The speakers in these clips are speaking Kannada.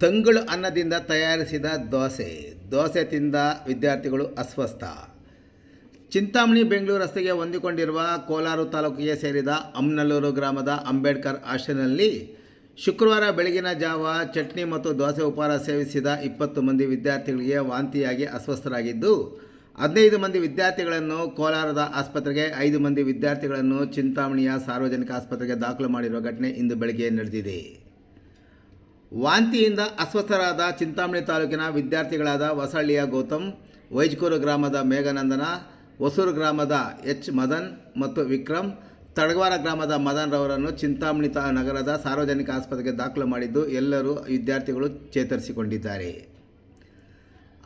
ತಂಗಳು ಅನ್ನದಿಂದ ತಯಾರಿಸಿದ ದೋಸೆ. ದೋಸೆ ತಿಂದ ವಿದ್ಯಾರ್ಥಿಗಳು ಅಸ್ವಸ್ಥ. ಚಿಂತಾಮಣಿ ಬೆಂಗಳೂರು ರಸ್ತೆಗೆ ಹೊಂದಿಕೊಂಡಿರುವ ಕೋಲಾರ ತಾಲೂಕಿಗೆ ಸೇರಿದ ಅಮ್ನಲ್ಲೂರು ಗ್ರಾಮದ ಅಂಬೇಡ್ಕರ್ ಆಶ್ರಮದಲ್ಲಿ ಶುಕ್ರವಾರ ಬೆಳಗಿನ ಜಾವ ಚಟ್ನಿ ಮತ್ತು ದೋಸೆ ಉಪಹಾರ ಸೇವಿಸಿದ ಇಪ್ಪತ್ತು ಮಂದಿ ವಿದ್ಯಾರ್ಥಿಗಳಿಗೆ ವಾಂತಿಯಾಗಿ ಅಸ್ವಸ್ಥರಾಗಿದ್ದು, ಹದಿನೈದು ಮಂದಿ ವಿದ್ಯಾರ್ಥಿಗಳನ್ನು ಕೋಲಾರದ ಆಸ್ಪತ್ರೆಗೆ, ಐದು ಮಂದಿ ವಿದ್ಯಾರ್ಥಿಗಳನ್ನು ಚಿಂತಾಮಣಿಯ ಸಾರ್ವಜನಿಕ ಆಸ್ಪತ್ರೆಗೆ ದಾಖಲು ಮಾಡಿರುವ ಘಟನೆ ಇಂದು ಬೆಳಗ್ಗೆ ನಡೆದಿದೆ. ವಾಂತಿಯಿಂದ ಅಸ್ವಸ್ಥರಾದ ಚಿಂತಾಮಣಿ ತಾಲೂಕಿನ ವಿದ್ಯಾರ್ಥಿಗಳಾದ ವಸಳ್ಳಿಯ ಗೌತಮ್, ವೈಜ್ಕೂರು ಗ್ರಾಮದ ಮೇಘನಂದನ, ಹೊಸೂರು ಗ್ರಾಮದ ಎಚ್ ಮದನ್ ಮತ್ತು ವಿಕ್ರಮ್, ತಡಗವಾರ ಗ್ರಾಮದ ಮದನ್ ರವರನ್ನು ಚಿಂತಾಮಣಿ ತಾ ನಗರದ ಸಾರ್ವಜನಿಕ ಆಸ್ಪತ್ರೆಗೆ ದಾಖಲು ಮಾಡಿದ್ದು ಎಲ್ಲರೂ ವಿದ್ಯಾರ್ಥಿಗಳು ಚೇತರಿಸಿಕೊಂಡಿದ್ದಾರೆ.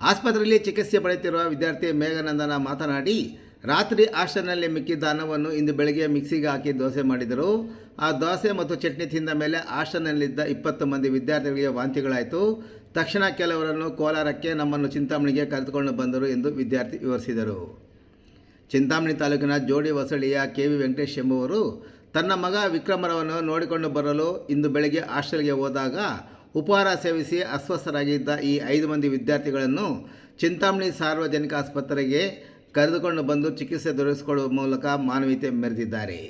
ಆಸ್ಪತ್ರೆಯಲ್ಲಿ ಚಿಕಿತ್ಸೆ ಪಡೆಯುತ್ತಿರುವ ವಿದ್ಯಾರ್ಥಿ ಮೇಘನಂದನ ಮಾತನಾಡಿ ರಾತ್ರಿ ಹಾಸ್ಟೆಲ್ನಲ್ಲಿ ಮಿಕ್ಕಿದ್ದ ಅನ್ನವನ್ನು ಇಂದು ಬೆಳಗ್ಗೆ ಮಿಕ್ಸಿಗೆ ಹಾಕಿ ದೋಸೆ ಮಾಡಿದರು. ಆ ದೋಸೆ ಮತ್ತು ಚಟ್ನಿ ತಿಂದ ಮೇಲೆ ಹಾಸ್ಟೆಲ್ನಲ್ಲಿದ್ದ ಇಪ್ಪತ್ತು ಮಂದಿ ವಿದ್ಯಾರ್ಥಿಗಳಿಗೆ ವಾಂತಿಗಳಾಯಿತು. ತಕ್ಷಣ ಕೆಲವರನ್ನು ಕೋಲಾರಕ್ಕೆ ನಮ್ಮನ್ನು ಚಿಂತಾಮಣಿಗೆ ಕರೆದುಕೊಂಡು ಬಂದರು ಎಂದು ವಿದ್ಯಾರ್ಥಿ ವಿವರಿಸಿದರು. ಚಿಂತಾಮಣಿ ತಾಲೂಕಿನ ಜೋಡಿ ವಸಳಿಯ ಕೆ ವಿ ವೆಂಕಟೇಶ್ ಎಂಬುವರು ತನ್ನ ಮಗ ವಿಕ್ರಮರವನ್ನು ನೋಡಿಕೊಂಡು ಬರಲು ಇಂದು ಬೆಳಗ್ಗೆ ಹಾಸ್ಟೆಲ್ಗೆ ಹೋದಾಗ ಉಪಹಾರ ಸೇವಿಸಿ ಅಸ್ವಸ್ಥರಾಗಿದ್ದ ಈ ಐದು ಮಂದಿ ವಿದ್ಯಾರ್ಥಿಗಳನ್ನು ಚಿಂತಾಮಣಿ ಸಾರ್ವಜನಿಕ ಆಸ್ಪತ್ರೆಗೆ ಕರೆದುಕೊಂಡು ಬಂದು ಚಿಕಿತ್ಸೆ ದೊರಕಿಸಿಕೊಳ್ಳುವ ಮೂಲಕ ಮಾನವೀಯತೆ ಮೆರೆದಿದ್ದಾರೆ.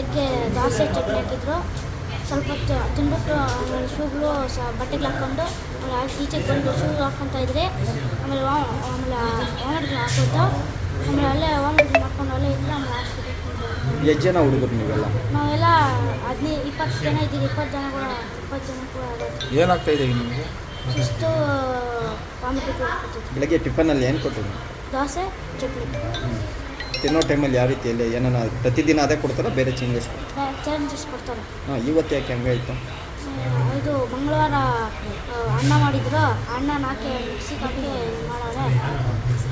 ಬೆಳಗ್ಗೆ ದೋಸೆ ಚಟ್ನಿ ಹಾಕಿದ್ರು. ಸ್ವಲ್ಪ ಹೊತ್ತು ತಿಂದ್ಬಿಟ್ಟು ಆಮೇಲೆ ಶೂಗಳು ಸ ಬಟ್ಟೆಗಳು ಹಾಕ್ಕೊಂಡು ಆಮೇಲೆ ಆ- ಈಚೆಗೆ ಬಂದು ಶೂ ಹಾಕ್ಕೊತಾ ಇದ್ರೆ. ಆಮೇಲೆ ವಾ ಆಮೇಲೆ ವಾಮಿಟ್ಗಳು ಹಾಕೋದು. ಆಮೇಲೆ ಅಲ್ಲೇ ವಾಮಿಟ್ಗಳು ಮಾಡ್ಕೊಂಡು ಅಲ್ಲೇ ಇದ್ರೆ ಆಮೇಲೆ ಎಷ್ಟು ಜನ ಹುಡುಗರು ನೀವೆಲ್ಲ? ನಾವೆಲ್ಲ ಹದಿನೈದು ಇಪ್ಪತ್ತು ಜನ ಇದ್ದೀವಿ. ಇಪ್ಪತ್ತು ಜನ ಕೂಡ ಇಪ್ಪತ್ತು ಜನ ಕೂಡ ಏನಾಗ್ತಾ ಇದೆ ನಿಮಗೆ? ಸುಸ್ತು ವಾಮಿಟ್ಗಳು ಟಿಫನ್ ಬೆಳಗ್ಗೆ ಟಿಫನಲ್ಲಿ ಏನು ಕೊಟ್ಟಿದ್ದೀನಿ ದೋಸೆ ಚಟ್ನಿ. ತಿನ್ನೋ ಟೈಮಲ್ಲಿ ಯಾವ ರೀತಿಯಲ್ಲಿ ಏನಾನ ಪ್ರತಿದಿನ ಅದೇ ಕೊಡ್ತಾರ ಬೇರೆ ಚೇಂಜಸ್ ಚೇಂಜಸ್ ಕೊಡ್ತಾರೆ? ಹಾಂ ಇವತ್ತು ಯಾಕೆ ಹಂಗಾಯ್ತು ಆಯಿತು? ಇದು ಮಂಗಳವಾರ ಅನ್ನ ಮಾಡಿದ್ರು ಅನ್ನ ಹಾಕಿ ಮಿಕ್ಸಿಗೆ ಹಾಕಿ ಮಾಡೋಣ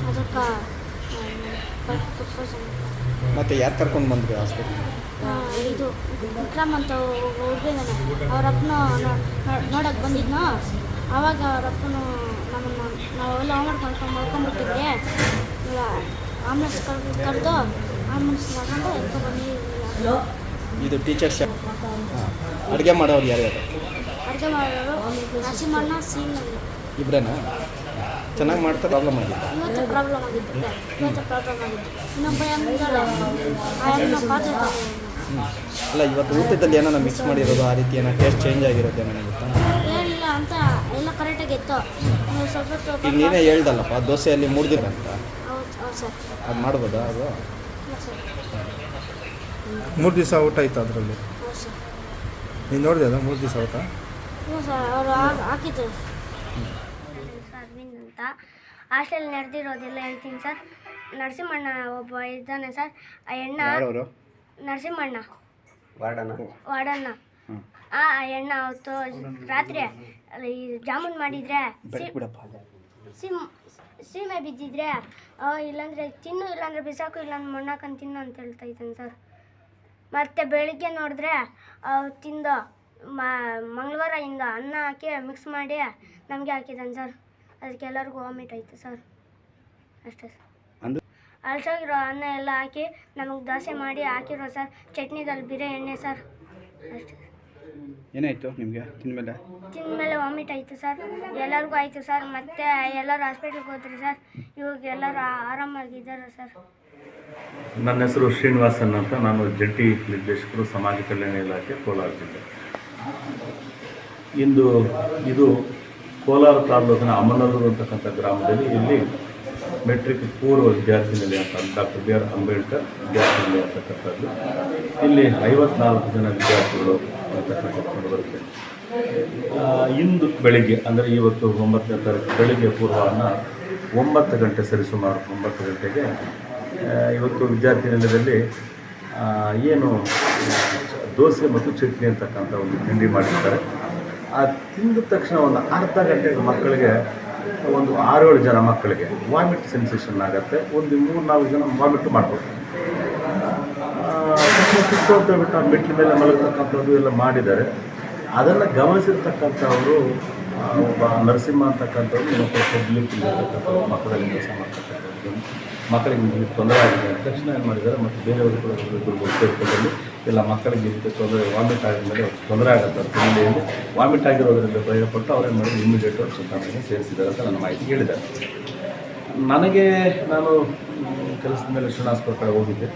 ಅದಕ್ಕೆ ಮತ್ತೆ ಯಾರು ಕರ್ಕೊಂಡು ಬಂದ್ರಿ ಹಾಸ್ಪಿಟ್ಲ್ ಇದು ವಿಕ್ರಮ್ ಅಂತ ಹುಡುಗಿದ್ದಾನೆ ಅವ್ರ ಅಪ್ಪನ ನೋಡಕ್ಕೆ ಬಂದಿದ್ನೋ. ಆವಾಗ ಅವರಪ್ಪನು ನಮ್ಮನ್ನು ನಾವೆಲ್ಲ ಹೋಮ್ವರ್ಕ್ ಮಾಡ್ಕೊಂಡು ಮಲ್ಕೊಂಡ್ಬಿಟ್ಟಿದ್ರೆ ಆಂಬುಲೆನ್ಸ್ ಕರೆದು ಕರೆದು ಆಂಬುಲೆನ್ಸ್ ತಗೊಂಡು ಎತ್ಕೊಬಂದು ಇದು ಟೀಚರ್ಸ್ ಅಡುಗೆ ಮಾಡೋರು ಯಾರ್ಯಾರು ಅಡುಗೆ ಮಾಡೋರು ನರಸಿಂಹಣ್ಣ ಸೀನ್ ಇಬ್ಬರೇನಾ ಚೆನ್ನಾಗಿ ಮಾಡ್ತಾರೆ ಪ್ರಾಬ್ಲಮ್ ಆಗಿದೆ ಇವತ್ತು ಪ್ರಾಬ್ಲಮ್ ಆಗಿತ್ತು. ಇವತ್ತು ಪ್ರಾಬ್ಲಮ್ ಆಗಿತ್ತು. ಇನ್ನೊಬ್ಬ ಹೆಂಗಿದ್ದಾಳೆ ಆ ಹೆಣ್ಣು ಪಾತ್ರೆ ಅಲ್ಲ ಇವತ್ತು ಊಟದಲ್ಲಿ ಏನೋ ಮಿಕ್ಸ್ ಮಾಡಿರೋದು ಆ ರೀತಿ ಏನೋ ಟೇಸ್ಟ್ ಚೇಂಜ್ ಆಗಿರೋದು ಏನೋ ಗೊತ್ತಾ? ಏನಿಲ್ಲ ಅಂತ ಎಲ್ಲ ಕರೆಕ್ಟಾಗಿ ಇತ್ತು. ನೀವು ಸ್ವಲ್ಪ ಈಗ ನೀನೇ ಹೇಳ್ದಲ್ಲಪ್ಪ ದೋಸೆಯಲ್ಲಿ ಅಂತ. ಸರ್. ಅದು ಮಾಡ್ಬೋದಾ ಅದು? ಸರ್. ಮೂರು ದಿವಸ ಊಟ ಆಯ್ತು ಅದರಲ್ಲಿ? ಹೌದು ಸರ್. ನೀನು ನೋಡಿದೆ ಅದ ಮೂರು ದಿವಸ ಊಟ? ಸರ್ ಅವರು ಹಾಕಿದ್ರು. ಸರ್ ಅರವಿಂದ್ ಅಂತ ಹಾಸ್ಟೆಲ್ ನಡೆದಿರೋದೆಲ್ಲ ಹೇಳ್ತೀನಿ ಸರ್. ನರಸಿಂಹಣ್ಣ ಒಬ್ಬ ಇದ್ದಾನೆ ಸರ್. ಆ ಹೆಣ್ಣ ಯಾರವರು? ನರಸಿಂಹಣ್ಣ. ವಾರ್ಡನ? ವಾಡಣ್ಣ ಹ್ಮ್. ಆ ಆ ಹೆಣ್ಣ ಅವತ್ತು ರಾತ್ರಿ ಅಲ್ಲಿ ಈ ಜಾಮೂನ್ ಮಾಡಿದ್ರೆ ಬಿಡಪ್ಪ ಸಿಮ್ ಸೀಮೆ ಬಿದ್ದಿದ್ರೆ ಇಲ್ಲಾಂದರೆ ತಿನ್ನು ಇಲ್ಲಾಂದ್ರೆ ಬಿಸಾಕು ಇಲ್ಲಾಂದ್ರೆ ಮಣ್ಣಾಕಂಡು ತಿನ್ನು ಅಂತ ಹೇಳ್ತಾ ಇದ್ದಾನೆ ಸರ್. ಮತ್ತೆ ಬೆಳಿಗ್ಗೆ ನೋಡಿದ್ರೆ ಅವು ತಿಂದು ಮಂಗಳವಾರ ಇಂದ ಅನ್ನ ಹಾಕಿ ಮಿಕ್ಸ್ ಮಾಡಿ ನಮಗೆ ಹಾಕಿದ್ದಾನೆ ಸರ್. ಅದಕ್ಕೆ ಎಲ್ಲರಿಗೂ ವಾಮಿಟ್ ಆಯಿತು ಸರ್. ಅಷ್ಟೇ ಸರ್. ಅಳ್ಸೋಗಿರೋ ಅನ್ನ ಎಲ್ಲ ಹಾಕಿ ನಮಗೆ ದೋಸೆ ಮಾಡಿ ಹಾಕಿರೋ ಸರ್. ಚಟ್ನಿದಲ್ಲಿ ಬಿರೆ ಎಣ್ಣೆ ಸರ್. ಅಷ್ಟೇ ಏನಾಯಿತು ನಿಮಗೆ? ತಿಂದಮೇಲೆ ತಿಂದಮೇಲೆ ವಾಮಿಟ್ ಆಯಿತು ಸರ್ ಎಲ್ಲರಿಗೂ ಆಯಿತು ಸರ್ ಮತ್ತೆ ಎಲ್ಲರೂ ಹಾಸ್ಪಿಟ್ಲಿಗೆ ಹೋದ್ರಿ ಸರ್ ಇವಾಗ ಎಲ್ಲರೂ ಆರಾಮಾಗಿ ಆರಾಮಾಗಿದ್ದಾರೆ ಸರ್ ನನ್ನ ಹೆಸರು ಶ್ರೀನಿವಾಸನ್ ಅಂತ. ನಾನು ಜಂಟಿ ನಿರ್ದೇಶಕರು ಸಮಾಜ ಕಲ್ಯಾಣ ಇಲಾಖೆ ಕೋಲಾರ ಜಿಲ್ಲೆ. ಇಂದು ಇದು ಕೋಲಾರ ತಾಲೂಕಿನ ಅಮನೂರು ಅಂತಕ್ಕಂಥ ಗ್ರಾಮದಲ್ಲಿ ಇಲ್ಲಿ ಮೆಟ್ರಿಕ್ ಪೂರ್ವ ವಿದ್ಯಾರ್ಥಿ ನಿಲಯ ಅಂತ ಡಾಕ್ಟರ್ ಬಿ ಆರ್ ಅಂಬೇಡ್ಕರ್ ವಿದ್ಯಾರ್ಥಿ ನಿಲಯ ಅಂತಕ್ಕಂಥದ್ದು. ಇಲ್ಲಿ ಐವತ್ನಾಲ್ಕು ಜನ ವಿದ್ಯಾರ್ಥಿಗಳು ಬರುತ್ತೆ ಇಂದು ಬೆಳಿಗ್ಗೆ, ಅಂದರೆ ಇವತ್ತು ಒಂಬತ್ತನೇ ತಾರೀಕು, ಬೆಳಿಗ್ಗೆ ಪೂರ್ವಾಹ್ನ ಒಂಬತ್ತು ಗಂಟೆ ಸರಿಸುಮಾರು ಒಂಬತ್ತು ಗಂಟೆಗೆ ಇವತ್ತು ವಿದ್ಯಾರ್ಥಿ ನಿಲಯದಲ್ಲಿ ಏನು ದೋಸೆ ಮತ್ತು ಚಟ್ನಿ ಅಂತಕ್ಕಂಥ ಒಂದು ತಿಂಡಿ ಮಾಡಿರ್ತಾರೆ. ಆ ತಿಂದ ತಕ್ಷಣ ಒಂದು ಅರ್ಧ ಗಂಟೆ ಮಕ್ಕಳಿಗೆ, ಒಂದು ಆರೇಳು ಜನ ಮಕ್ಕಳಿಗೆ ವಾಮಿಟ್ ಸೆನ್ಸೇಷನ್ ಆಗುತ್ತೆ. ಒಂದು ಮೂರು ನಾಲ್ಕು ಜನ ವಾಮಿಟ್ ಮಾಡ್ಬೋದು. ಸುತ್ತು ಅಂತ ಹೇಳ್ಬಿಟ್ಟು ಆ ಮೆಟ್ಲ ಮೇಲೆ ಮಲಗತಕ್ಕಂಥದ್ದು ಎಲ್ಲ ಮಾಡಿದ್ದಾರೆ. ಅದನ್ನು ಗಮನಿಸಿರ್ತಕ್ಕಂಥವರು ಒಬ್ಬ ನರಸಿಂಹ ಅಂತಕ್ಕಂಥವ್ರು ಮತ್ತು ಪಬ್ಲಿಕ್ ಮಕ್ಕಳಲ್ಲಿ ಕೆಲಸ ಮಾಡ್ತಕ್ಕಂಥದ್ದು. ಮಕ್ಕಳಿಗೆ ತೊಂದರೆ ಆಗಿದೆ ಅಂದ ತಕ್ಷಣ ಏನು ಮಾಡಿದ್ದಾರೆ, ಮತ್ತು ಬೇರೆಯವರು ಕೂಡ ಸೇರ್ಕೊಂಡಲ್ಲಿ ಇಲ್ಲ ಮಕ್ಕಳಿಗೆ ಇದಕ್ಕೆ ತೊಂದರೆ, ವಾಮಿಟ್ ಆಗಿದ್ಮೇಲೆ ತೊಂದರೆ ಆಗುತ್ತೆ ತಿಂಡಿಯಲ್ಲಿ ವಾಮಿಟ್ ಆಗಿರೋದ್ರಿಂದ ಭಯಪಟ್ಟು ಅವರೇನು ಮಾಡಿದ್ರು ಇಮ್ಮಿಡಿಯೇಟ್ ಅವ್ರು ಚಿಂತಾಮಣಿಗೆ ಸೇರಿಸಿದ್ದಾರೆ ಅಂತ ನನ್ನ ಮಾಹಿತಿ ಹೇಳಿದ್ದಾರೆ. ನನಗೆ ನಾನು ಕೆಲಸದ ಮೇಲೆ ಕಡೆ ಹೋಗಿದ್ದೆ.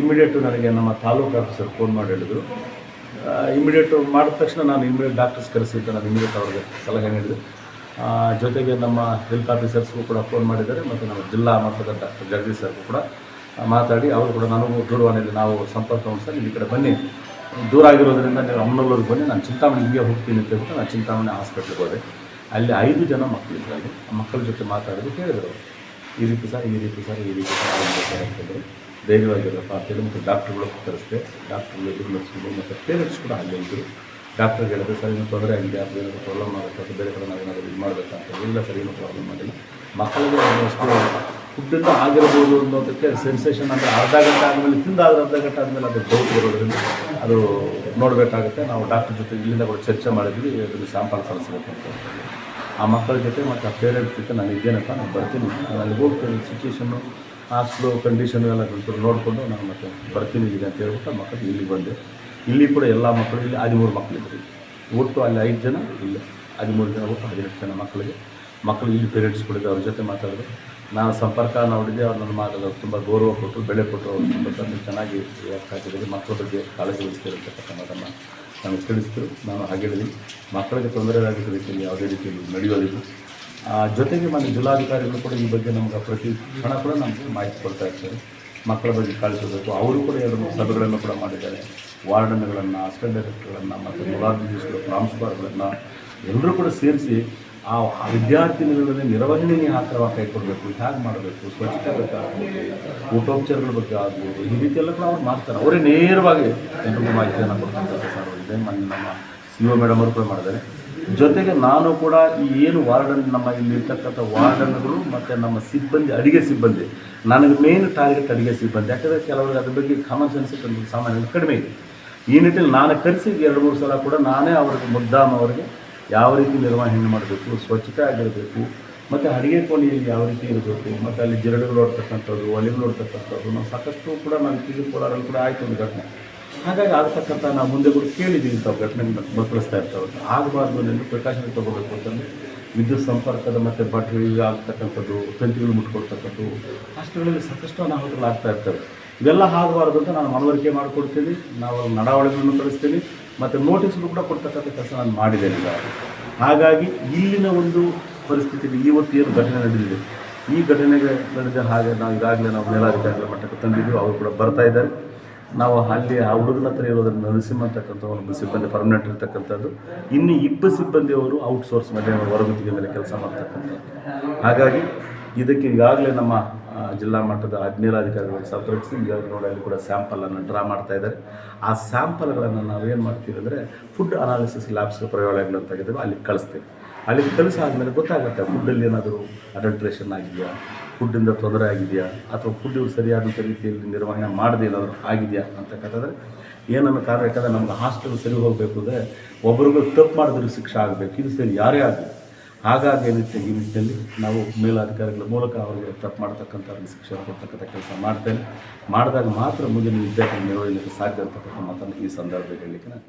ಇಮಿಡಿಯೇಟು ನನಗೆ ನಮ್ಮ ತಾಲೂಕು ಆಫೀಸರ್ ಫೋನ್ ಮಾಡಿ ಹೇಳಿದರು. ಇಮಿಡಿಯೇಟು ಮಾಡಿದ ತಕ್ಷಣ ನಾನು ಇಮಿಡಿಯೇಟ್ ಡಾಕ್ಟರ್ಸ್ ಕರೆಸಿದ್ದು, ನಾನು ಇಮಿಡಿಯೇಟ್ ಅವ್ರಿಗೆ ಸಲಹೆ ನೀಡಿದೆ. ಜೊತೆಗೆ ನಮ್ಮ ಹೆಲ್ತ್ ಆಫೀಸರ್ಸ್ಗೂ ಕೂಡ ಫೋನ್ ಮಾಡಿದ್ದಾರೆ ಮತ್ತು ನಮ್ಮ ಜಿಲ್ಲಾ ಮಟ್ಟದ ಡಾಕ್ಟರ್ ಜಗದೀಶ್ ಸರ್ಗೂ ಕೂಡ ಮಾತಾಡಿ. ಅವರು ಕೂಡ ನನಗೂ ದೂರವಾಣಿಯಲ್ಲಿ ನಾವು ಸಂಪರ್ಕ ಸರ್ ಈ ಕಡೆ ಬನ್ನಿ. ದೂರ ಆಗಿರೋದ್ರಿಂದ ನೀವು ಅಮ್ಮನಲ್ಲೂರಿಗೆ ಬನ್ನಿ. ನಾನು ಚಿಂತಾಮಣಿ ಹಿಂಗೆ ಹೋಗ್ತೀನಿ ಅಂತ ಹೇಳ್ಬಿಟ್ಟು ನಾನು ಚಿಂತಾಮಣಿ ಹಾಸ್ಪಿಟ್ಲಿಗೆ ಹೋದೆ. ಅಲ್ಲಿ ಐದು ಜನ ಮಕ್ಕಳು ಅಲ್ಲಿ ಆ ಮಕ್ಕಳ ಜೊತೆ ಮಾತಾಡಿದ್ರು, ಕೇಳಿದರು ಈ ರೀತಿ ಸರ್, ಈ ರೀತಿ ಸರ್, ಈ ರೀತಿ ಸರ್ ಅಂತ ಸರ್ ಅಂತಂದರು ಧೈರ್ಯವಾಗಿರಪ್ಪ ಅಂತೇಳಿ ಮತ್ತು ಡಾಕ್ಟ್ರುಗಳು ಕರೆಸಿದೆ. ಡಾಕ್ಟ್ರುಗಳು ಎದುರು ನಡೆಸ್ಕೊಂಡು ಮತ್ತು ಪೇರೆಂಟ್ಸ್ ಕೂಡ ಹಾಗೆ ಇದ್ದರು ಡಾಕ್ಟ್ರಿಗೆ ಹೇಳಿದ್ರೆ ಸರ್, ಏನು ತೊಂದರೆ ಆಗಿದೆ, ಅದು ಏನಾದರೂ ಪ್ರಾಬ್ಲಮ್ ಆಗುತ್ತೆ ಅಥವಾ ಬೇರೆ ಕಡೆ ನಾವೇನಾದರೂ ಇದು ಮಾಡಬೇಕಂತ ಇಲ್ಲ ಸರ್, ಏನು ಪ್ರಾಬ್ಲಮ್ ಆಗಿಲ್ಲ ಮಕ್ಕಳಿಗೆ ಅಷ್ಟು ಫುಡ್ಡಿಂದ ಆಗಿರ್ಬೋದು ಅನ್ನೋದಕ್ಕೆ ಸೆನ್ಸೇಷನ್ ಅಂದರೆ ಅರ್ಧ ಗಂಟೆ ಆದಮೇಲೆ ತಿಂದಾದ್ರೆ ಅರ್ಧ ಗಂಟೆ ಆದಮೇಲೆ ಅದು ಡೌಟ್ ಇರೋದ್ರಿಂದ ಅದು ನೋಡಬೇಕಾಗುತ್ತೆ. ನಾವು ಡಾಕ್ಟರ್ ಜೊತೆ ಇಲ್ಲಿಂದ ಕೂಡ ಚರ್ಚೆ ಮಾಡಿದ್ವಿ ಅದನ್ನು ಸ್ಯಾಂಪಲ್ ಕಳಿಸ್ಬೇಕು ಅಂತ ಆ ಮಕ್ಕಳ ಜೊತೆ ಮತ್ತು ಆ ಪೇರೆಂಟ್ಸ್ ಜೊತೆ ನಾನು ಇದ್ದೇನಪ್ಪ, ನಾನು ಬರ್ತೀನಿ. ನಾನು ಹೋಗ್ತೀನಿ ಸಿಚುವೇಶನ್ನು ಹಾಸ್ಟ್ಲು ಕಂಡೀಷನ್ ಎಲ್ಲ ಒಂಚೂರು ನೋಡಿಕೊಂಡು ನಾನು ಮತ್ತೆ ಬರ್ತೀನಿ ಇದೀನಿ ಅಂತ ಹೇಳ್ಬಿಟ್ಟು ಮಕ್ಕಳು ಇಲ್ಲಿ ಬಂದೆ. ಇಲ್ಲಿ ಕೂಡ ಎಲ್ಲ ಮಕ್ಕಳು ಇಲ್ಲಿ ಹದಿಮೂರು ಮಕ್ಕಳಿದ್ರು. ಒಟ್ಟು ಅಲ್ಲಿ ಐದು ಜನ ಇಲ್ಲ. ಹದಿಮೂರು ಜನ ಒಟ್ಟು ಹದಿನೆಂಟು ಜನ ಮಕ್ಕಳಿಗೆ. ಮಕ್ಕಳು ಇಲ್ಲಿ ಪೇರೆಂಟ್ಸ್ ಕೂಡ ಅವ್ರ ಜೊತೆ ಮಾತಾಡಿದ್ರು. ನಾನು ಸಂಪರ್ಕ ನೋಡಿದೆ ಅವ್ರು ನನ್ನ ಮಾತಾಡೋದು ತುಂಬ ಗೌರವ ಕೊಟ್ಟು ಬೆಳೆ ಕೊಟ್ಟರು, ಅವ್ರು ತುಂಬ ತಂದು ಚೆನ್ನಾಗಿ ಹಾಕಿದ್ದಾರೆ. ಮಕ್ಕಳ ಬಗ್ಗೆ ಕಾಳಜಿ ವಹಿಸ್ತಿರತಕ್ಕಂಥದ್ದನ್ನು ನಮಗೆ ತಿಳಿಸಿದ್ರು ನಾನು ಹಾಗೆ ಹೇಳಿದ್ದೀನಿ. ಮಕ್ಕಳಿಗೆ ತೊಂದರೆ ಆಗಿದ್ದ ರೀತಿಯಲ್ಲಿ ಯಾವುದೇ ರೀತಿಯಲ್ಲಿ ನಡೆಯೋದಿಲ್ಲ. ಜೊತೆಗೆ ಮನೆ ಜಿಲ್ಲಾಧಿಕಾರಿಗಳು ಕೂಡ ಈ ಬಗ್ಗೆ ನಮ್ಗೆ ಪ್ರತಿ ಕ್ಷಣ ಕೂಡ ನಮಗೆ ಮಾಹಿತಿ ಕೊಡ್ತಾ ಇರ್ತಾರೆ. ಮಕ್ಕಳ ಬಗ್ಗೆ ಕಳಿಸಬೇಕು ಅವರು ಕೂಡ ಎರಡು ಸಭೆಗಳನ್ನು ಕೂಡ ಮಾಡಿದ್ದಾರೆ. ವಾರ್ಡನ್ಗಳನ್ನು ಅಸ್ಟೆಂಟ್ ಡೈರೆಕ್ಟರ್ಗಳನ್ನು ಮತ್ತು ಮುಲಾಜಿಸ್ಟ್ಗಳು ಪ್ರಾಂಶುಪಾಲಗಳನ್ನು ಎಲ್ಲರೂ ಕೂಡ ಸೇರಿಸಿ ಆ ವಿದ್ಯಾರ್ಥಿನಿಗಳಲ್ಲಿ ನಿರ್ವಹಣೆಗೆ ಯಾವ ಕೈ ಕೊಡಬೇಕು ಹೇಗೆ ಮಾಡಬೇಕು? ಸ್ವಚ್ಛತೆ ಬಗ್ಗೆ ಆಗ್ಬೋದು ಊಟೋಪಚಾರಗಳ ಬಗ್ಗೆ ಆಗ್ಬೋದು, ಈ ರೀತಿ ಎಲ್ಲ ಕೂಡ ಅವ್ರು ಮಾಡ್ತಾರೆ. ಅವರೇ ನೇರವಾಗಿ ಎಲ್ರಿಗೂ ಮಾಹಿತಿಯನ್ನು ಕೊಡ್ತಾರೆ ಸರ್ ಇದೆ. ಮೊನ್ನೆ ನಮ್ಮ ಸಿ ಒ ಮೇಡಮ್ ಅವರು ಕೂಡ ಮಾಡಿದ್ದಾರೆ. ಜೊತೆಗೆ ನಾನು ಕೂಡ ಈ ಏನು ವಾರ್ಡನ್ ನಮ್ಮ ಇಲ್ಲಿರ್ತಕ್ಕಂಥ ವಾರ್ಡನ್ಗಳು ಮತ್ತು ನಮ್ಮ ಸಿಬ್ಬಂದಿ, ಅಡುಗೆ ಸಿಬ್ಬಂದಿ, ನನಗೆ ಮೇನ್ ಟಾರ್ಗೆಟ್ ಅಡುಗೆ ಸಿಬ್ಬಂದಿ. ಯಾಕಂದರೆ ಕೆಲವರಿಗೆ ಅದ್ರ ಬಗ್ಗೆ ಕಾಮನ್ ಸೆನ್ಸ್ ಸಾಮಾನ್ಯ ಕಡಿಮೆ ಇದೆ. ಈ ನಿಟ್ಟಿನಲ್ಲಿ ನಾನು ಕರೆಸಿ ಎರಡು ಮೂರು ಸಲ ಕೂಡ ನಾನೇ ಅವ್ರಿಗೆ ಮುದ್ದಾಮ ಅವರಿಗೆ ಯಾವ ರೀತಿ ನಿರ್ವಹಣೆ ಮಾಡಬೇಕು, ಸ್ವಚ್ಛತೆ ಆಗಿರಬೇಕು, ಮತ್ತು ಅಡುಗೆ ಕೋಣೆಯಲ್ಲಿ ಯಾವ ರೀತಿ ಇರಬೇಕು, ಮತ್ತು ಅಲ್ಲಿ ಜಿರಡುಗಳು ಓಡ್ತಕ್ಕಂಥದ್ದು ಒಲೆಗಳು ಓಡ್ತಕ್ಕಂಥದ್ದು ನಾವು ಸಾಕಷ್ಟು ಕೂಡ ನಾನು ತಿಳಿದುಕೊಳ್ಳೋದ್ರಲ್ಲಿ ಕೂಡ ಆಯಿತು ಒಂದು ಘಟನೆ. ಹಾಗಾಗಿ ಆಗ್ತಕ್ಕಂಥ ನಾವು ಮುಂದೆ ಕೂಡ ಕೇಳಿದ್ದೀವಿ ಇಂಥ ಘಟನೆ ಮಕ್ಕಳಿಸ್ತಾ ಇರ್ತಾವೆ. ಆಗಬಾರ್ದು ಅನ್ನೋದು ಪ್ರಿಕಾಷನ್ ತೊಗೋಬೇಕು ಅಂತಂದರೆ ವಿದ್ಯುತ್ ಸಂಪರ್ಕದ ಮತ್ತು ಬಟ್ಟೆ ಆಗ್ತಕ್ಕಂಥದ್ದು, ತಂತಿಗಳು ಮುಟ್ಕೊಳ್ತಕ್ಕಂಥದ್ದು ಅಷ್ಟುಗಳಲ್ಲಿ ಸಾಕಷ್ಟು ಅನಾಹುತಗಳು ಆಗ್ತಾ ಇರ್ತವೆ. ಇವೆಲ್ಲ ಆಗಬಾರ್ದು ಅಂತ ನಾನು ಮನವರಿಕೆ ಮಾಡಿಕೊಡ್ತೀನಿ ನಾವು ನಡಾವಳಿಗಳನ್ನು ಕಳಿಸ್ತೀನಿ ಮತ್ತು ನೋಟಿಸ್ಗಳು ಕೂಡ ಕೊಡ್ತಕ್ಕಂಥ ಕೆಲಸ ನಾನು ಮಾಡಿದೆ ಹಾಗಾಗಿ ಇಲ್ಲಿನ ಒಂದು ಪರಿಸ್ಥಿತಿಯಲ್ಲಿ ಇವತ್ತು ಏನು ಘಟನೆ ನಡೆದಿದೆ? ಈ ಘಟನೆಗೆ ನಡೆದ ಹಾಗೆ ನಾವು ಈಗಾಗಲೇ ನಾವು ಮೇಲಾಧಿಕಾರಿಗಳ ಮಟ್ಟಕ್ಕೆ ತಂದಿದ್ದೀವಿ. ಅವರು ಕೂಡ ಬರ್ತಾ ಇದ್ದಾರೆ. ನಾವು ಅಲ್ಲಿ ಆ ಹುಡುಗನ ಹತ್ರ ಇರೋದ್ರಿಂದ ನರಸಿಂಹ ಒಂದು ಸಿಬ್ಬಂದಿ ಪರ್ಮನೆಂಟ್ ಇರ್ತಕ್ಕಂಥದ್ದು. ಇನ್ನು ಇಬ್ಬರು ಸಿಬ್ಬಂದಿಯವರು ಔಟ್ಸೋರ್ಸ್ ಮೇಲೆ ಹೊರಗುತ್ತಿಗೆ ಮೇಲೆ ಕೆಲಸ ಮಾಡ್ತಕ್ಕಂಥದ್ದು. ಹಾಗಾಗಿ ಇದಕ್ಕೆ ಈಗಾಗಲೇ ನಮ್ಮ ಜಿಲ್ಲಾ ಮಟ್ಟದ ಅಧಿಕಾರಿಗಳು ಸಂಪರ್ಕಿಸಿ ಈಗಾಗಲೇ ನೋಡಿ ಅಲ್ಲಿ ಕೂಡ ಸ್ಯಾಂಪಲನ್ನು ಡ್ರಾ ಮಾಡ್ತಾ ಇದ್ದಾರೆ. ಆ ಸ್ಯಾಂಪಲ್ಗಳನ್ನು ನಾವೇನು ಮಾಡ್ತೀವಿ ಅಂದರೆ ಫುಡ್ ಅನಾಲಿಸಿಸ್ ಲ್ಯಾಬ್ಸ್ ಪ್ರಯೋಗಾಲಯಗಳು ಅಂತ ಅಲ್ಲಿ ಕಳಿಸ್ತೀವಿ. ಅಲ್ಲಿ ಕಳಿಸಾದ್ಮೇಲೆ ಗೊತ್ತಾಗುತ್ತೆ ಫುಡ್ಡಲ್ಲಿ ಏನಾದರೂ ಅಡಲ್ಟ್ರೇಷನ್ ಆಗಿದೆಯಾ? ಫುಡ್ಡಿಂದ ತೊಂದರೆ ಆಗಿದೆಯಾ? ಅಥವಾ ಫುಡ್ ಸರಿಯಾದಂಥ ರೀತಿಯಲ್ಲಿ ನಿರ್ವಹಣೆ ಮಾಡದೇ ಏನಾದರೂ ಆಗಿದೆಯಾ ಅಂತಕ್ಕಂಥದ್ರೆ ಏನನ್ನು ಕಾರಣ ಯಾಕಂದರೆ ನಮ್ಗೆ ಹಾಸ್ಟೆಲ್ ಸರಿ ಹೋಗಬೇಕು ಅಂದರೆ ಒಬ್ರಿಗೂ ತಪ್ಪು ಮಾಡಿದ್ರೆ ಶಿಕ್ಷೆ ಆಗಬೇಕು. ಇದು ಸರಿ ಯಾರೇ ಆಗಲಿ. ಹಾಗಾಗಿ ಏನಿತ್ತು ಈ ನಿಟ್ಟಿನಲ್ಲಿ ನಾವು ಮೇಲಾಧಿಕಾರಿಗಳ ಮೂಲಕ ಅವರಿಗೆ ತಪ್ಪು ಮಾಡ್ತಕ್ಕಂಥವ್ರಿಗೆ ಶಿಕ್ಷಣ ಕೊಡ್ತಕ್ಕಂಥ ಕೆಲಸ ಮಾಡ್ತೇನೆ. ಮಾಡಿದಾಗ ಮಾತ್ರ ಮುಂದಿನ ವಿದ್ಯಾರ್ಥಿ ನಿರ್ವಹಿಸಲಿಕ್ಕೆ ಸಾಧ್ಯ ಅಂತಕ್ಕಂಥ ಮಾತನ್ನು ಈ ಸಂದರ್ಭದಲ್ಲಿ ಹೇಳಲಿಕ್ಕೆ ನಾನು